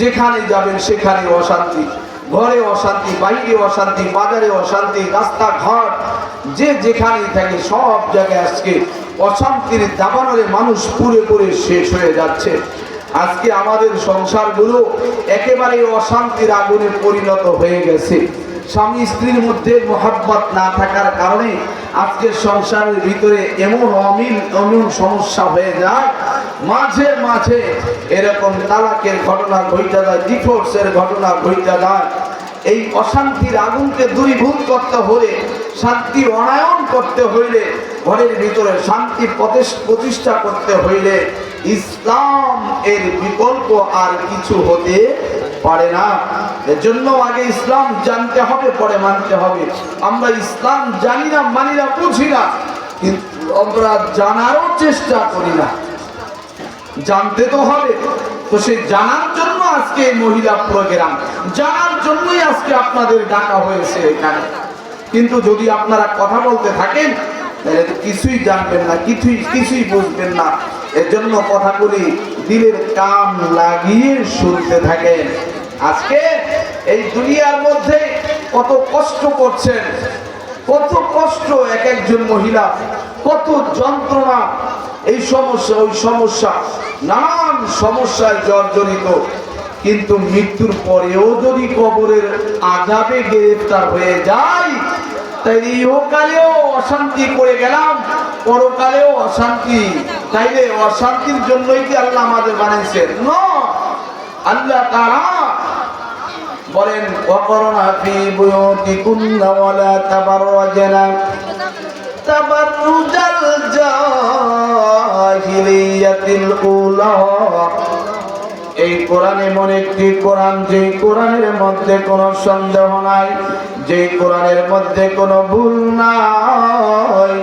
যেখানে যাবেন সেখানে অশান্তি, ঘরে অশান্তি, বাইরে অশান্তি, বাজারে অশান্তি, রাস্তাঘাট, যে যেখানেই থাকে সব জায়গায় আজকে অশান্তির দাবানলে মানুষ পুরে পুরে শেষ হয়ে যাচ্ছে। আজকে আমাদের সংসারগুলো একেবারে অশান্তির আগুনে পরিণত হয়ে গেছে। স্বামী স্ত্রীর মধ্যে মহাব্বত না থাকার কারণে আজকে সংসারের ভিতরে এমন অমিল অমিল সমস্যা হয়ে যায়। মাঝে মাঝে এরকম তালাকের ঘটনা ঘইটা যায় ডিভোর্সের ঘটনা ঘইটা যায়। এই অশান্তির আগুনকে দূরীভূত করতে হলে, শান্তি অনায়ন করতে হইলে, ঘরের ভিতরে শান্তি প্রতিষ্ঠা করতে হইলে ইসলাম এর বিকল্প আর কিছু হতে পারে না। এর জন্য আগে ইসলাম জানতে হবে, পরে মানতে হবে। আমরা ইসলাম জানি না, মানি না, বুঝি না, কিন্তু আমরা জানারও চেষ্টা করি না। জানতে তো হবে, তো সে জানার জন্য আজকে এই মহিলা প্রোগ্রাম, জানার জন্যই আজকে আপনাদের ডাকা হয়েছে এখানে। কিন্তু যদি আপনারা কথা বলতে থাকেন, তাহলে কিছুই জানবেন না, কিছুই কিছুই বুঝবেন না। এর জন্য কথাগুলি দিলের কান লাগিয়ে শুনতে থাকেন। আজকে এই দুনিয়ার মধ্যে কত কষ্ট করছেন, কত কষ্ট এক একজন মহিলা, কত যন্ত্রণা, এই সমস্যা, ওই সমস্যা, নানান সমস্যায় জর্জরিত। কিন্তু মৃত্যুর পরেও যদি কবরের আজাবে গ্রেফতার হয়ে যায় তাই ইহকালেও অশান্তি করে গেলাম, পরকালেও অশান্তি। তাইলে অশান্তির জন্যই কি আল্লাহ আমাদের বানাইছেন ন। আল্লাহ তারা বলেন, ওয়াকরনা ফি বুয়ুতিকুন্না ওয়ালা তাবাররাজনা। তাবাররুজাল জাহিলিয়াতিল উলা। এই কোরআনে মনে একটি কোরআন যে কোরআনের মধ্যে কোনো সন্দেহ নাই যে কোরআনের মধ্যে কোনো ভুল নাই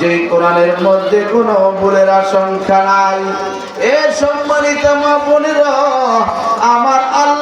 যে কোরআনের মধ্যে কোনো ভুলের আশঙ্কা নাই। এ সম্মানিত মা বোনেরা, আমার আল্লাহ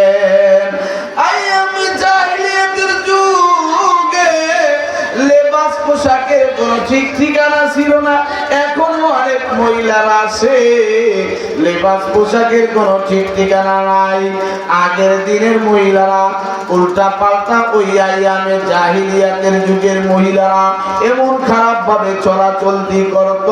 ঠিক ঠিকানা ছিল না। এখনও অনেক মহিলারা আছে। লেবাস পোশাকের কোনো ঠিক ঠিকানা নাই। আগের দিনের মহিলারা উল্টা পাল্টা ওই আইয়ামে জাহিলিয়াতের যুগের মহিলারা এমন খারাপ ভাবে চলাচলতি করত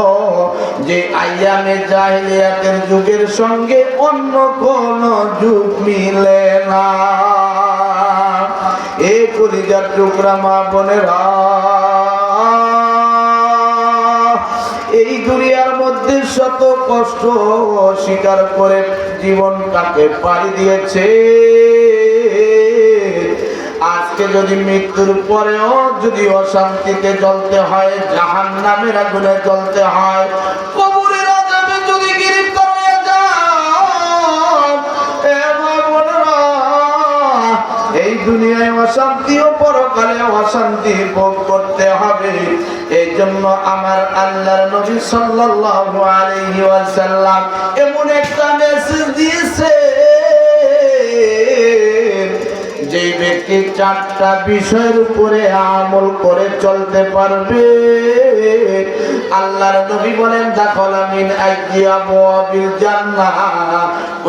যে আইয়ামে জাহিলিয়াতের যুগের সঙ্গে অন্য কোন যুগ মিলে না। এ কলিজার টুকরা মা বোনেরা শত কষ্ট স্বীকার করে জীবনটাকে পাড়ি দিয়েছে। আজকে যদি মৃত্যুর পরেও যদি অশান্তিতে জ্বলতে হয় জাহান নামের আগুনে জ্বলতে হয় এই দুনিয়ায় অশান্তি ও পরকালে অশান্তি ভোগ করতে হবে। এই জন্য আমার আল্লাহর নবী সাল্লাল্লাহু আলাইহি ওয়াসাল্লাম এমন একটা মেসেজ দিয়েছে। যে ব্যক্তি চারটা বিষয়ের উপরে আমল করে চলতে পারবে। আল্লাহর নবী বলেন, দাখল মিন আইয়াবিল জান্নাহ।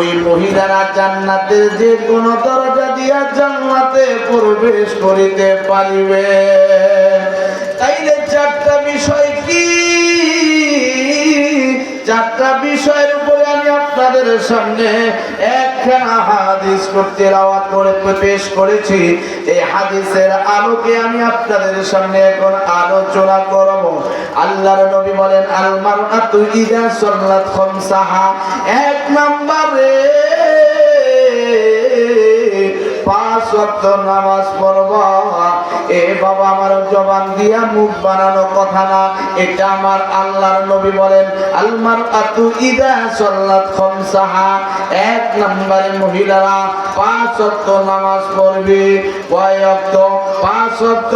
ওই মহিলারা জান্নাতের যে কোন দরজা দিয়া জান্নাতে প্রবেশ করিতে পারিবে। তাইলে চারটা বিষয়ের উপরে আমি আপনাদের সামনে একখানা হাদিস করতে রাওয়াত করে, পেশ করেছি। এই হাদিসের আলোকে আমি আপনাদের সামনে এখন আলোচনা করব। আল্লাহর নবী বলেন আল মারআতু ইযা সাল্লাত খামসাহা। এক নম্বরে, পাঁচ ওয়াক্ত নামাজ পড়বা। এ বাবা আমার জবান দিয়া মুখ বানানো কথা না, এটা আমার আল্লাহর নবী বলেন আলমার আতু ইদা সল্লাত খমসাহা, এক নম্বরে মহিলারা পাঁচ ওয়াক্ত নামাজ পড়বে, কয় ওয়াক্ত? পাঁচ ওয়াক্ত।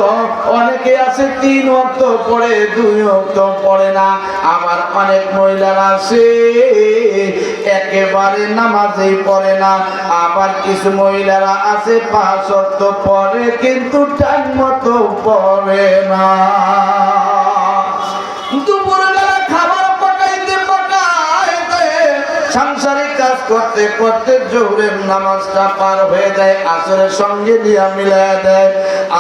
অনেকে আছে তিন ওয়াক্ত পড়ে, দুই ওয়াক্ত পড়ে না, আবার অনেক মহিলারা আছে একেবারে নামাজেই পড়ে না। আবার কিছু মহিলারা আছে, পাঁচ তো পরে কিন্তু টাইম মতো পড়ে না। দুপুরবেলা খাবার পাকাইতে পাকাইতে সাংসারিক কাজ করতে করতে জোহরের নামাজটা পার হয়ে যায়, আসরের সঙ্গে দিয়া মিলাইয়া দেয়।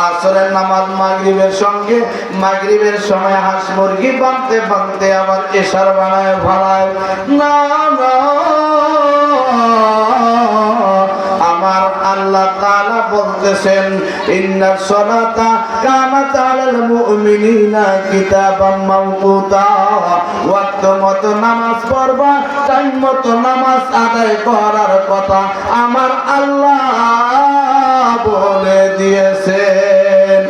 আসরের নামাজ মাগরিবের সঙ্গে, মাগরিবের সময় হাঁস মুরগি বাঁধতে বাঁধতে আবার এসার বানায় ভাড়ায় না না। আল্লাহ তাআলা বলতেছেন ইন্নাস সালাতা কানাত আলাল মুমিনিনা কিতাবাম মাওকুতা। ওয়াক্ত মতো নামাজ পড়বা, টাইম মতো নামাজ আদায় করার কথা আমার আল্লাহ বলে দিয়েছেন।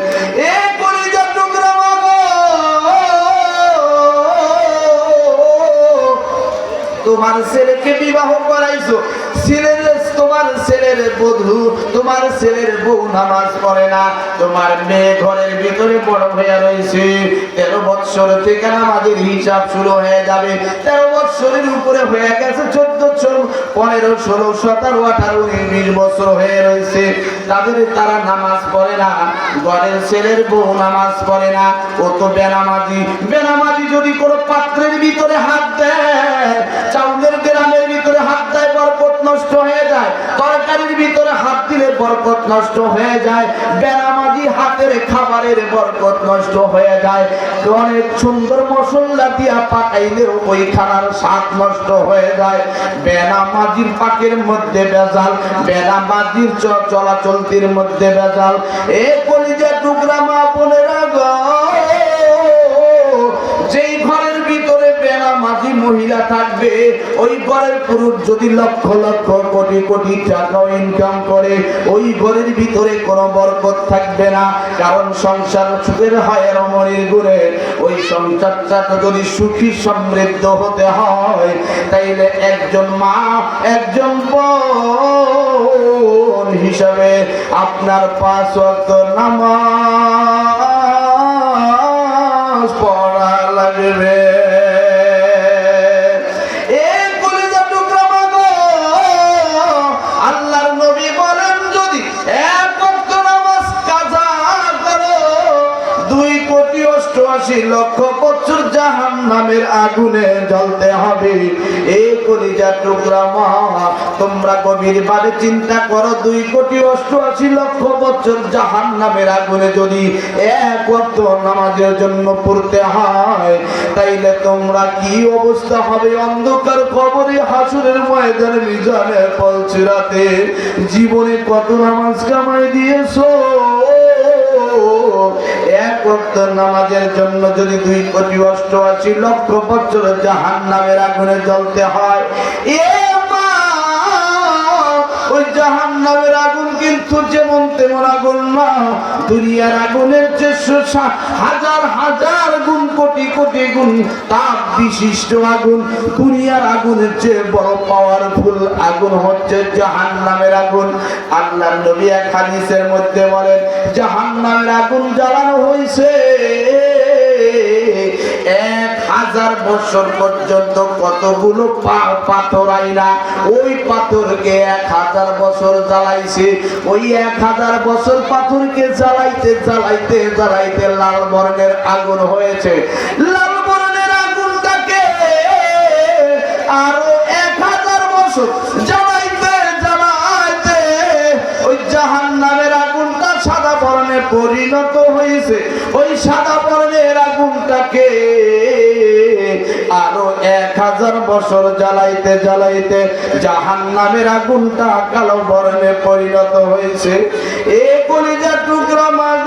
তোমার ছেলেকে বিবাহ করাইছো। ছেলের বধূ, তোমার ছেলের বউ নামাজ পড়ে না। তোমার মেয়ে ঘরের ভিতরে বড় হয়ে রয়েছে। তেরো বৎসর থেকে নামাজের হিসাব শুরু হয়ে যাবে। তেরো বৎসরের উপরে হয়ে গেছে চোদ্দ পনেরো, ষোলো, সতেরো, আঠারো উনিশ বছর হয়ে রয়েছে। তাদের তারা নামাজ পড়ে না। ঘরের ছেলের বউ নামাজ পড়ে না। ও তো বেনামাজি। বেনামাজি যদি কোনো পাত্রের ভিতরে হাত দেয়, চাউলের গ্রামের ভিতরে হাত দেয় বরকত নষ্ট হয়ে যায় তরকারির ভিতরে হাত দিলে বরকত নষ্ট হয়ে যায় বেড়ামাজি হাতের খাবারের বরকত নষ্ট হয়ে যায়। অনেক সুন্দর মশলা দিয়া পাকাইলেও ওই খানার স্বাদ নষ্ট হয়ে যায়। বেড়ামাজির পাকের মধ্যে বেজাল বেড়ামাজির চলাচলতির মধ্যে বেজাল এ কলিজা টুকরা থাকবে, ওই ঘরের পুরুষ যদি লক্ষ লক্ষ কোটি কোটি টাকা ইনকাম করে, ওই ঘরের ভিতরে কোনো বরকত থাকবে না। কারণ সংসার সুখের হয় ওই সংসারটা যদি সুখী সমৃদ্ধ হতে হয়, তাইলে একজন মা, একজন বোন হিসাবে আপনার পাঁচ ওয়াক্ত নামাজ পড়া লাগবে। অষ্টআশি লক্ষ বছর জাহান নামের আগুনে জ্বলতে হবে। এই কলিজা টুকরা মা, তোমরা গভীর ভাবে চিন্তা করো, দুই কোটি অষ্টআশি লক্ষ বছর জাহান নামের আগুনে যদি এক ওয়াক্ত নামাজের জন্য পড়তে হয়, তাইলে তোমরা কি অবস্থা হবে? অন্ধকার কবরে হাসুরের ময়দানে মিজানে পলছিরাতে জীবনে কত নামাজ কামাই দিয়েছ? ওয়াক্ত নামাজের জন্য যদি দুই কোটি অষ্টআশি লক্ষ বছর জাহান নামের আগুনে জ্বলতে হয়, এ কিন্তু যেমন তেমন আগুন না। দুনিয়ার আগুনের সা- হাজার হাজার গুণ, কোটি কোটি গুণ, তাপ বিশিষ্ট আগুন। দুনিয়ার আগুনের চেয়ে বড় পাওয়ারফুল আগুন হচ্ছে জাহান নামের আগুন। আল্লাহ নবী এক হাদিসের মধ্যে বলেন জাহান নামের আগুন জ্বালানো হয়েছে হাজার বছর পর্যন্ত কতগুলো পাথর আইনা ওই পাথরকে এক হাজার বছর জ্বালাইছে। ওই এক হাজার বছর পাথরকে জ্বালাইতে জ্বালাইতে জ্বালাইতে লাল বর্ণের আগুন হয়েছে। লাল বর্ণের আগুনটাকে আরও এক হাজার বছর জ্বালাইতে জ্বালাইতে ওই জাহান নামের আগুনটা সাদা বর্ণে পরিণত হয়েছে। ওই সাদা বর্ণের আগুনটাকে আরও এক হাজার বছর জ্বালাইতে জ্বালাইতে জাহান নামের আগুনটা কালো বরণে পরিণত হয়েছে। এ কলিজা টুকরা মাগ।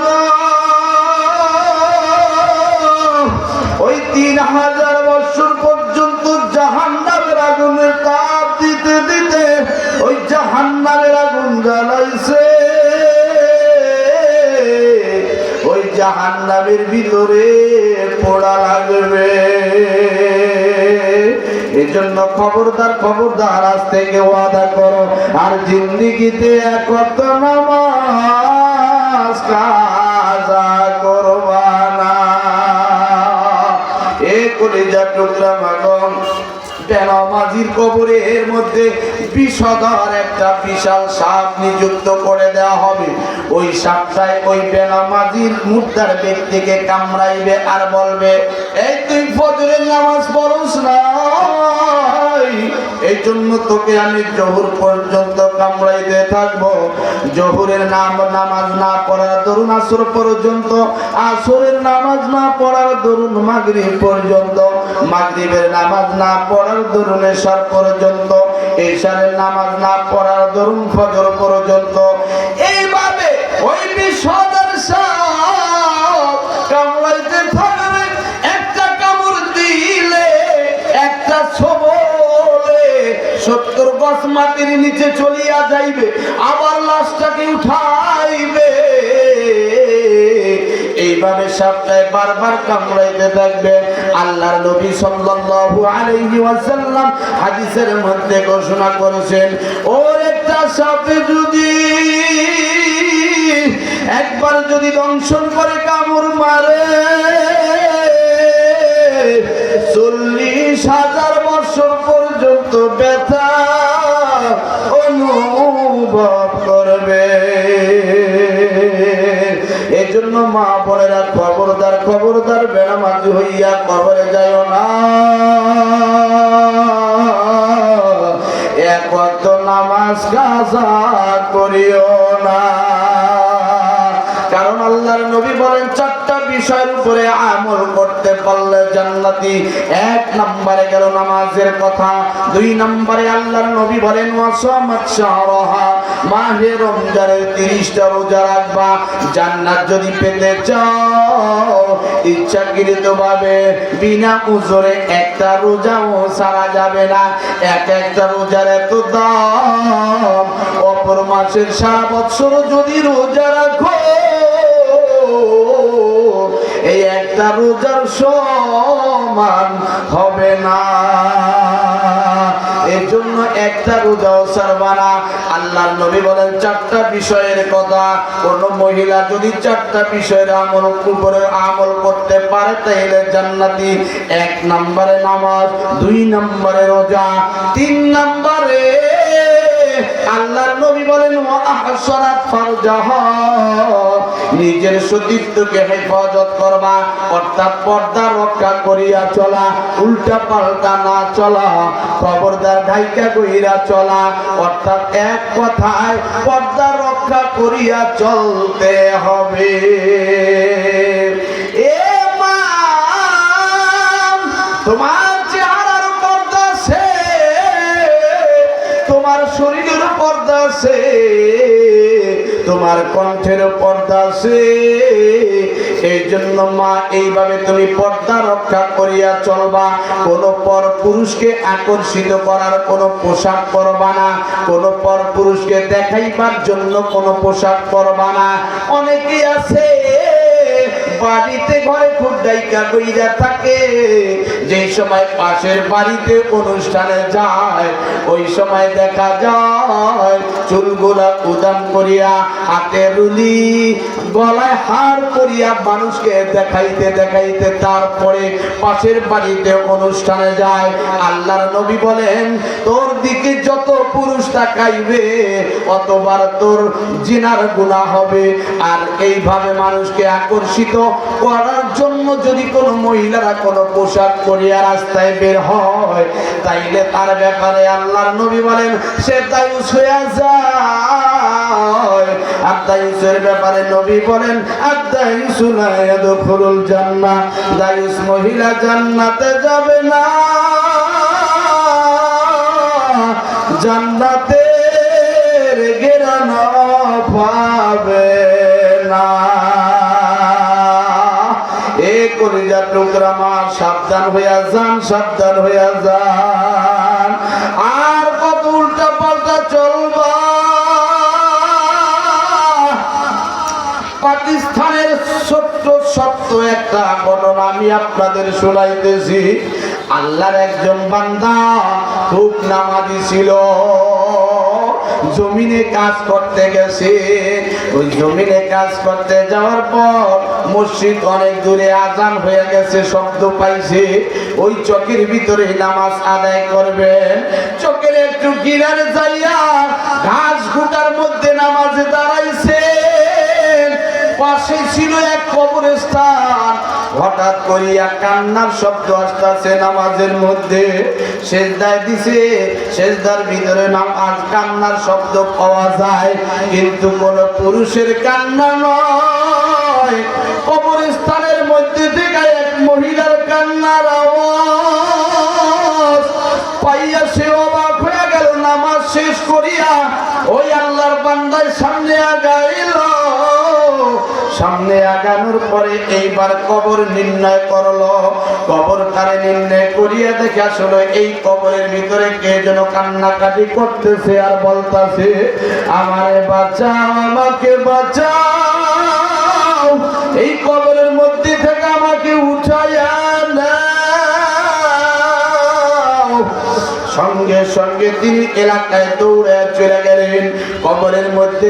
ওই তিন হাজার বছর পর্যন্ত জাহান নামের আগুনের তাপ দিতে দিতে ওই জাহান নামের আগুন জ্বালাইছে। জাহান্নামের ভিতরে পোড়া লাগবে। এজন্য খবরদার খবরদার আজ থেকে ওয়াদা করো, আর জিন্দিগিতে এক ওয়াক্ত নামাজ কাজা করবা টুকরা মাগম বেনামাজির মধ্যে বিষধর একটা বিশাল সাপ নিযুক্ত করে দেওয়া হবে। ওই সাপটায় ওই বেনামাজির মুদ্রার ব্যক্তিকে কামড়াইবে আর বলবে, এই তুই ফজরের নামাজ পড়স না এই জন্য তোকে আমি জহুর পর্যন্ত কামড়াইতে থাকব। জহুরের নাম নামাজ না পড়ার দরুন আসর পর্যন্ত, আসরের নামাজ না পড়ার দরুন মাগরিব পর্যন্ত, মাগরিবের নামাজ না পড়ার দরুন এশার পর্যন্ত, এশারের নামাজ না পড়ার দরুন ফজর পর্যন্ত সত্তর মাটির নিচে চলিয়া যাইবে আবার লাশটাকে উঠাইবে। এইভাবে সাপটায় বারবার কামড়াইতে থাকবে। আল্লাহর নবী সাল্লাল্লাহু আলাইহি ওয়াসাল্লাম হাদিসের মধ্যে ঘোষণা করেছেন, ওর একটা সাপে যদি একবার যদি দংশন করে কামড় মারে, চল্লিশ হাজার মা বোনেরা খবরদার খবরদার বেড়ামাজি হইয়া কবরে যায় না। এক ওয়াক্ত নামাজ কাজা করিও না। কারণ আল্লাহর নবী বলেন, চারটা বিষয়ের উপরে আমল করতে পারলে জান্নাতি। এক নম্বরে গেল নামাজের কথা। দুই নম্বরে আল্লাহর নবী বলেন, ওয়াসামাত শাহরাহা, মাহে রমজানের 30টা রোজা রাখবা। জান্নাত যদি পেতে চাও ইচ্ছাকৃত ভাবে বিনা উজরে একটা রোজাও সারা যাবে না। এক একটা রোজার এত দাম। অপর মাসের সারা বছর যদি রোজা রাখো এই একটা রোজার সমান হবে না। এর জন্য একটা রোজাও সারবা না। আল্লাহর নবী বলেন, চারটা বিষয়ের কথা। কোন মহিলা যদি চারটা বিষয়ের আমল উপরে আমল করতে পারে, তাহলে জান্নাতি এক নম্বরে নামাজ, দুই নম্বরে রোজা, তিন নম্বরে আল্লাহর নবী বলেন আহসানাত ফারজাহা। নিজের সতীত্বকে হেফাজত করবা, অর্থাৎ পর্দা রক্ষা করিয়া চলা, উল্টা পাল্টা না চলা, খবরদার ঢাইকা কইরা চলা, অর্থাৎ এক কথায় পর্দা রক্ষা করিয়া চলতে হবে। এ মা, তোমার আছে, তোমার কণ্ঠের পর্দা আছে। এই জন্য মা, এইভাবে তুমি পর্দা রক্ষা করিয়া চলবা। কোন পর পুরুষকে আকর্ষিত করার কোন পোশাক করবা না। কোন পর পুরুষকে দেখাইবার জন্য কোন পোশাক করবা না। অনেকেই আছে বাড়িতে ঘরে খুব ডাইকা কইরা থাকে। যে সময় পাশের বাড়িতে অনুষ্ঠানে যায়, ওই সময় দেখা যায়, চুলগুলা উদাম করিয়া হাতে রুলি, গলায় হার করিয়া মানুষকে দেখাইতে দেখাইতে তারপরে পাশের বাড়িতে অনুষ্ঠানে যায়। আল্লাহর নবী বলেন, তোর দিকে যত পুরুষ তাকাইবে, অতবার তোর জিনার গুণা হবে। আর এইভাবে মানুষকে আকর্ষিত করার জন্য যদি কোনো মহিলারা কোনো পোশাক পরিয়া রাস্তায় বের হয়, তাইলে তার ব্যাপারে আল্লাহর নবী বলেন, সে দায়ুস হয়ে যায়। ব্যাপারে নবী বলেন দায়ুস মহিলা জান্নাতে যাবে না। জান্নাতের গেরান পাবে। কলিজার টুকরা মা সাবধান হইয়া যান, সাবধান হইয়া যান। আর কত উল্টা পাল্টা চলবা। পাকিস্তানের ছোট্ট সত্য একটা ঘটনা আমি আপনাদের শোনাইতেছি। আল্লাহর একজন বান্দা খুব নামাজি ছিল। জমিনে কাজ করতে গেছে। ওই জমিনে কাজ করতে যাওয়ার পর মসজিদ অনেক দূরে আজান হয়ে গেছে, শব্দ পাইছে। ওই চকের ভিতরে নামাজ আদায় করবেন চকের একটু কিনারে যাইয়া ঘাস ঘুটার মধ্যে নামাজে দাঁড়াইছে। পাশে ছিল এক কবরস্থান। হঠাৎ করিয়া কান্নার শব্দ আসতেছে নামাজের মধ্যে। সেজদায় দিছে, সেজদার ভিতরে নাম নামাজ কান্নার শব্দ পাওয়া যায়। কিন্তু কোন পুরুষের কান্না নয় কবরস্থানের সামনে আগানোর পরে এইবার কবর নির্ণয় করল। কবর তারে নির্ণয় করিয়া দেখে আসলে, এই কবরের ভিতরে কে যেন কান্নাকাটি করতেছে আর বলতাছে, আমারে বাঁচাও, আমাকে বাঁচাও। এই কবরের কবরের মধ্যে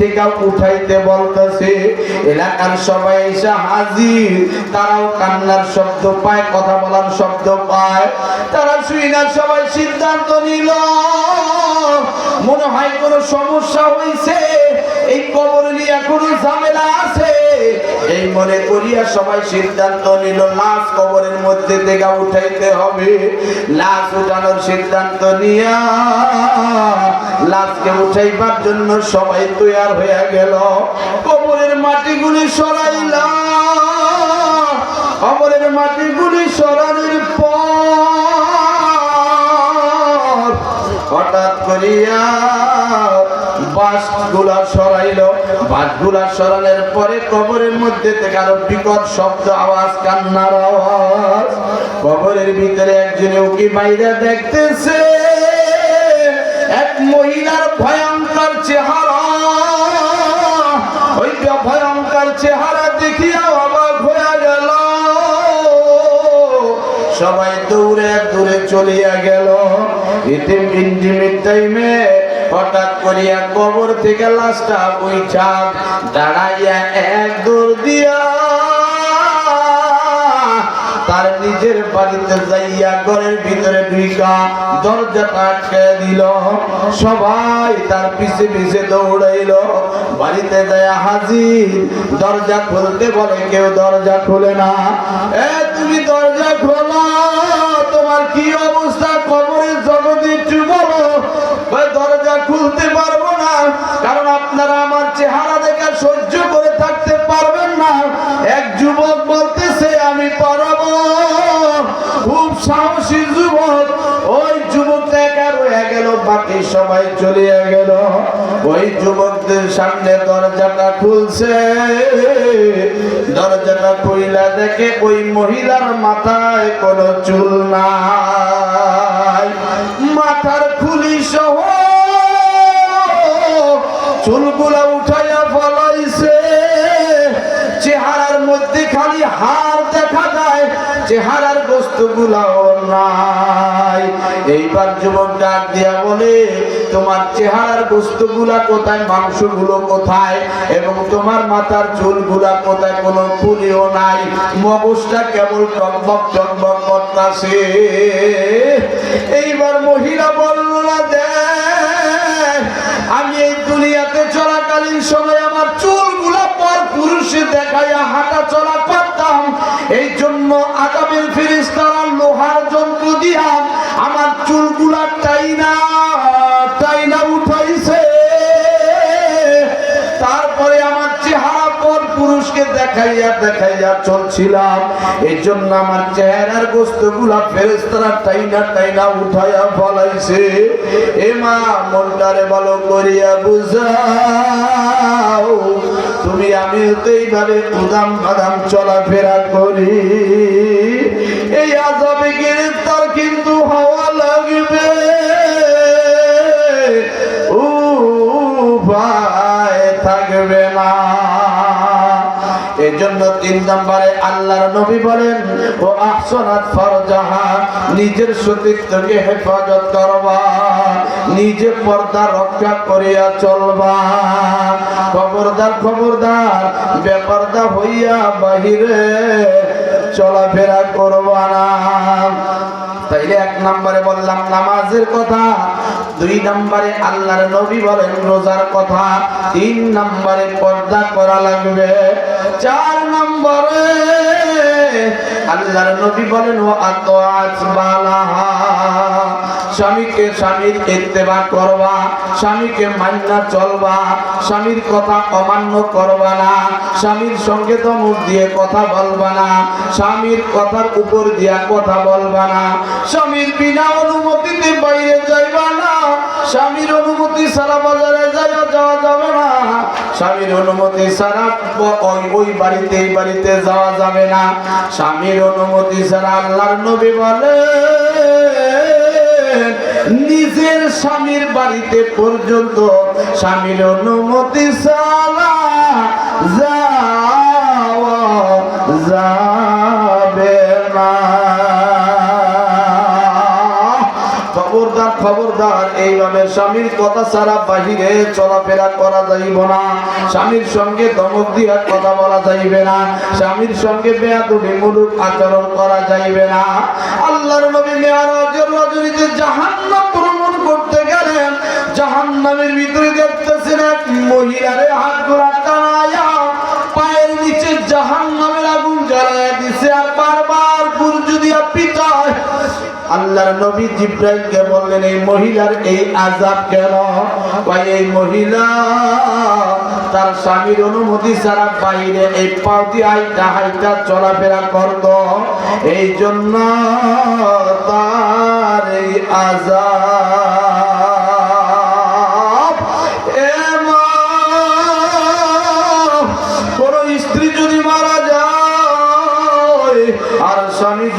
থেকে উঠাইতে বলতেছে, এলাকার সবাই হাজির। তারাও কান্নার শব্দ পায়, কথা বলার শব্দ পায়। তারা শুই না, সবাই সিদ্ধান্ত নিল, মনে হয় কোনো সমস্যা হয়েছে এই কবর নিয়ে কোনো ঝামেলা আছে। এই মনে করিয়া সবাই সিদ্ধান্ত নিল, লাশ কবরের মধ্যে থেকে উঠাইতে হবে। লাশ উঠানোর সিদ্ধান্ত নিয়া লাশকে উঠাইবার জন্য সবাই তৈয়ার হয়ে গেল। কবরের মাটিগুলি সরাইলা কবরের মাটিগুলি সরানোর পর হঠাৎ করিয়া বাসগুলা সরাইল। বাসগুলা সরানোর পরে কবরের মধ্যে থেকে আরও বিকট শব্দ, আওয়াজ, কান্নার আওয়াজ। কবরের ভিতরে একজনে উকি বাইরে দেখতেছে, এক মহিলার ভয়ঙ্কর চেহারা। ওই ভয়ঙ্কর চেহারা দেখিয়া অবাক হয়ে গেল। সবাই দৌড়ে দূরে চলিয়া গেল। ইতিম ইন্টিমেট টাইমে হঠাৎ করিয়া কবর থেকে লাশটা উইঠা দাঁড়াইয়া এক দৌড় দিয়া তার নিজের বাড়িতে যাইয়া ঘরের ভিতরে ঢুইকা দরজাটা আটকে দিল। সবাই তার পিছে পিছে দৌড়াইল। বাড়িতে যায় হাজির। দরজা খুলতে বলে, কেউ দরজা খুলে না। এ, তুমি দরজা খোলা, তোমার কি অবস্থা? যুবক বলতেছে, আমি পারব। খুব সাহসী যুবক। ওই যুবকটা একা রয়ে গেল, বাকি সবাই চলিয়ে গেল। ওই যুবকদের সামনে দরজাটা খুলছে। দরজাটা খুইলা দেখে ওই মহিলার মাথায় কোনো চুল নাই। মাথার খুলি সহ চুলগুলা হার দেখা যায়, চেহারার বস্তুগুলাও নাই। এইবার যুবক ডাক দিয়া বলে, তোমার চেহারার বস্তুগুলা কোথায়, মাংসগুলো কোথায়, এবং তোমার মাথার চুলগুলা কোথায়, কোনো ফুলিও নাই? মগজটা কেবল টকবক টকবক করতেছে এইবার মহিলা বলল, না আমি এই দুনিয়াতে চলাকালীন সময় আমার চুলগুলা পর পুরুষে দেখাইয়া হাঁটা চলা এই জন্য আগামীর ফিরিস্তারা লোহার যন্ত্র দিয়া আমার চুলগুলা টাইনা টাইনা। দেখাইয়া দেখাইয়া চলছিলাম। এই জন্য আমার চেহারার বস্তুগুলা ফেরেস্তারা টাইনা টাইনা উঠাইয়া ফলাইছে। এ মা, মনটারে ভালো করিয়া বুঝাও। তুমি আমি তো এইভাবে উদাম বাদাম চলাফেরা করি। এই আজাবে গ্রেফতার কিন্তু হওয়া লাগবে। ও ভাই তিন নম্বরে আল্লাহর নবী বলেন, ও আহসানাত ফরজাহা, নিজের সতীত্বকে হেফাজত করবা, নিজে পর্দা রক্ষা করিয়া চলবা। খবরদার খবরদার, বেপর্দা হইয়া বাহিরে চলাফেরা করবা না। তাইলে এক নম্বরে বললাম নামাজের কথা, দুই নম্বরে আল্লাহর নবী বলেন রোজার কথা, তিন নম্বরে পর্দা করা লাগবে, চার নম্বরে আল্লাহর নবী বলেন ও আত বালাহা স্বামীকে স্বামীর ইত্তেবা করবা, স্বামীকে মান্না চলবা, স্বামীর কথা অমান্য করবা না, স্বামীর সঙ্গে তো দিয়ে কথা বলবা না, স্বামীর কথার উপর দিয়া কথা বলবা না, স্বামীর বিনা অনুমতিতে বাইরে যাইবা না, স্বামীর অনুমতি সারা বাজারে স্বামীর অনুমতি ছাড়া ওই বাড়িতে, এই বাড়িতে যাওয়া যাবে না। স্বামীর অনুমতি ছাড়া আল্লাহর নবী বলে নিজের স্বামীর বাড়িতে পর্যন্ত স্বামীর অনুমতি ছাড়া যাওয়া যাবে এইভাবে স্বামীর কথা ছাড়া বাহিরে চলাফেরা করা যাইব না। স্বামীর সঙ্গে দমক দিয়া কথা বলা যাইবে না। স্বামীর সঙ্গে বেয়াদবি মুলুক আচরণ করা যাইবে না। আল্লাহর নবী মেয়ারাজের রজনীতে জাহান্নাম ভ্রমণ করতে গেলেন। জাহান্নামের ভিতরে দেখতেছেন এক মহিলারে হাত গোড়া আল্লাহর নবী জিব্রাইলকে বললেন, এই মহিলার এই আজাব কেন? ভাই এই মহিলা তার স্বামীর অনুমতি ছাড়া বাইরে এই পাউতি আইটা হাইটা চলাফেরা করত। এই জন্য তার এই আজাব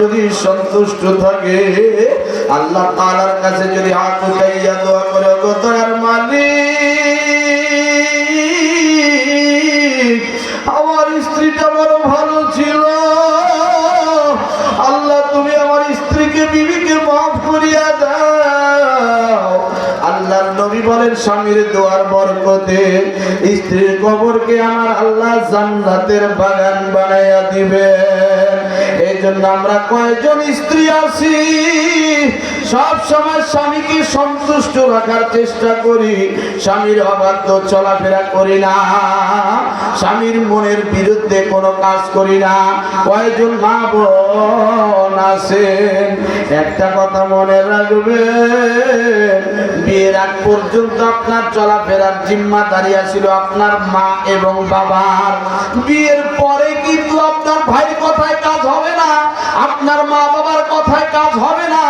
যদি সন্তুষ্ট থাকে, আল্লাহ তাআলার কাছে যদি হাত উঠাইয়া দোয়া করে দয়ার মালিক, আমার স্ত্রীটা বড় ভালো ছিল। আল্লাহ, তুমি আমার স্ত্রীকে, বিবিকে মাফ করিয়া দাও। আল্লাহর নবী বলেন, স্বামীর দোয়ার বরকতে স্ত্রীর কবরকে আমার আল্লাহ জান্নাতের বাগান বানাইয়া দিবে জন্য আমরা কয়জন স্ত্রী আছি? সব সময় স্বামীকে সন্তুষ্ট রাখার চেষ্টা করি। স্বামীর অবাধ্য চলাফেরা করি না। স্বামীর মনের বিরুদ্ধে কোনো কাজ করি না। কয়েকজন মা বোন আছেন? একটা কথা মনে রাখবে, বিয়ের আগ পর্যন্ত আপনার চলাফেরার জিম্মাদারি ছিল আপনার মা এবং বাবার। বিয়ের পরে কিন্তু আপনার ভাই কথায় কাজ হবে না। আপনার মা বাবার কথায় কাজ হবে না।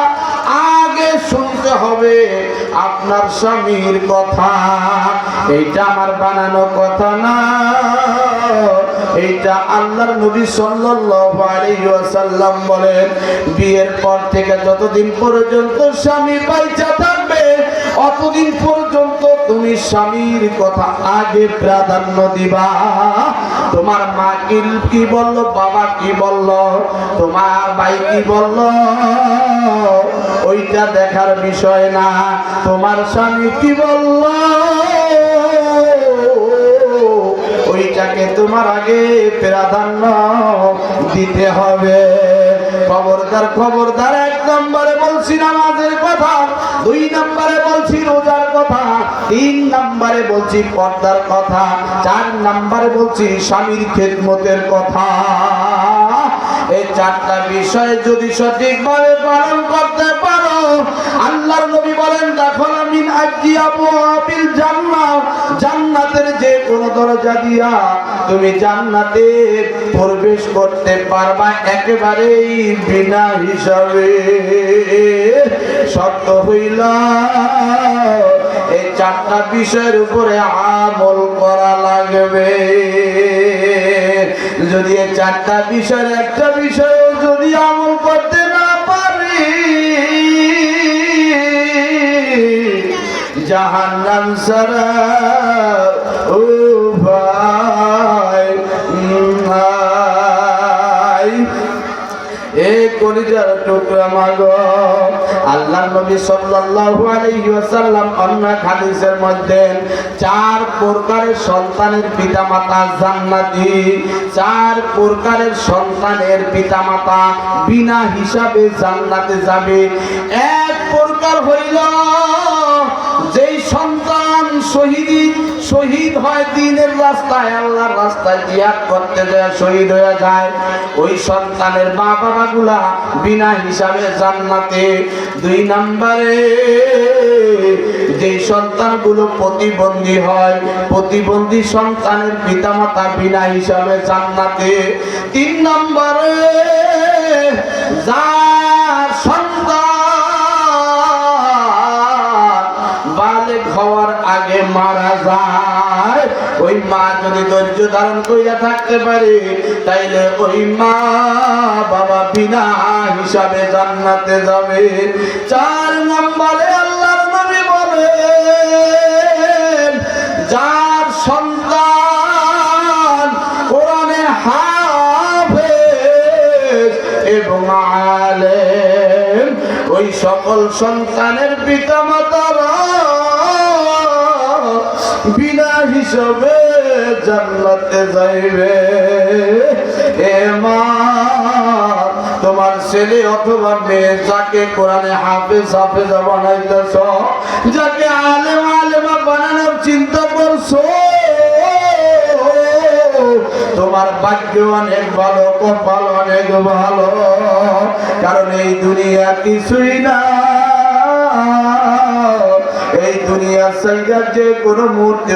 হবে আপনার স্বামীর কথা। এইটা আমার বানানো কথা না। এইটা আল্লাহর নবী সাল্লাল্লাহু আলাইহি বলেন, বিয়ের পর থেকে যতদিন পর্যন্ত স্বামী পাইচা থাকবে, অতদিন পর্যন্ত তুমি স্বামীর কথা আগে প্রাধান্য দিবা। তোমার মা কি বলল, বাবা কি বলল, তোমার ভাই কি বলল, ওইটা দেখার বিষয় না। তোমার স্বামী কি বলল, ওইটাকে তোমার আগে প্রাধান্য দিতে হবে। খবরদার খবরদার, এক নম্বরে বলছি নামাজের কথা, দুই নম্বরে বলছি রোজার কথা, তিন নাম্বারে বলছি পর্দার কথা, চার নাম্বারে বলছি স্বামীর খেদমতের কথা। এই চারটা বিষয় যদি সঠিকভাবে পালন করতে পারো, আল্লাহর নবী বলেন, দেখো মিন আবু আবিল জান্নাত জান্নাতের যে কোনো দরজা দিয়া তুমি জান্নাতে প্রবেশ করতে পারবা একেবারেই বিনা হিসাবে। শর্ত হইল চারটা বিষয়ের উপরে আমল করা লাগবে। যদি চারটা বিষয়ের একটা বিষয় যদি আমল করতে না পারি, জাহান্নাম সারা ও ভাই এ কলিজার টুকরা মাগ আল্লাহ নবী সাল্লাল্লাহু আলাইহি ওয়াসাল্লাম অন্য হাদিসের মধ্যে চার প্রকারের সন্তানের পিতামাতা জান্নাতি, চার প্রকারের সন্তানের পিতামাতা বিনা হিসাবে জান্নাতে যাবে। এক প্রকার হইল শহীদ শহীদ হয় দিনের রাস্তায়, আল্লাহর রাস্তায় জিয়াদ করতে যায় শহীদ হয়ে যায়। ওই সন্তানের মা বাবা গুলা বিনা হিসাবে জান্নাতে। দুই নম্বরে, যেই সন্তানগুলো প্রতিবন্ধী হয়, প্রতিবন্ধী সন্তানের পিতামাতা বিনা হিসাবে জান্নাতে। তিন নম্বরে, যার মারা যায়, ওই মা যদি ধৈর্য ধারণ কইরা থাকতে পারে, তাইলে ওই মা বাবা বিনা হিসাবে জান্নাতে যাবে। চার নম্বরে আল্লাহর নবী বলেন, যার সন্তান কোরআনে হাফেজ এবং আলেম, ওই সকল সন্তানের পিতা হিসাবে জান্নাতে যাইবে। এ মা, তোমার ছেলে অথবা মেয়ে যাকে কোরআনে হাফেজ, হাফেজা বানাইতেছ, যাকে আলেম, আলেমা বানানোর চিন্তা করছ, তোমার ভাগ্য অনেক ভালো, কপাল অনেক ভালো, কারণ এই দুনিয়া কিছুই না। এই দুনিয়া সাইডার যে কোনো মুহূর্তে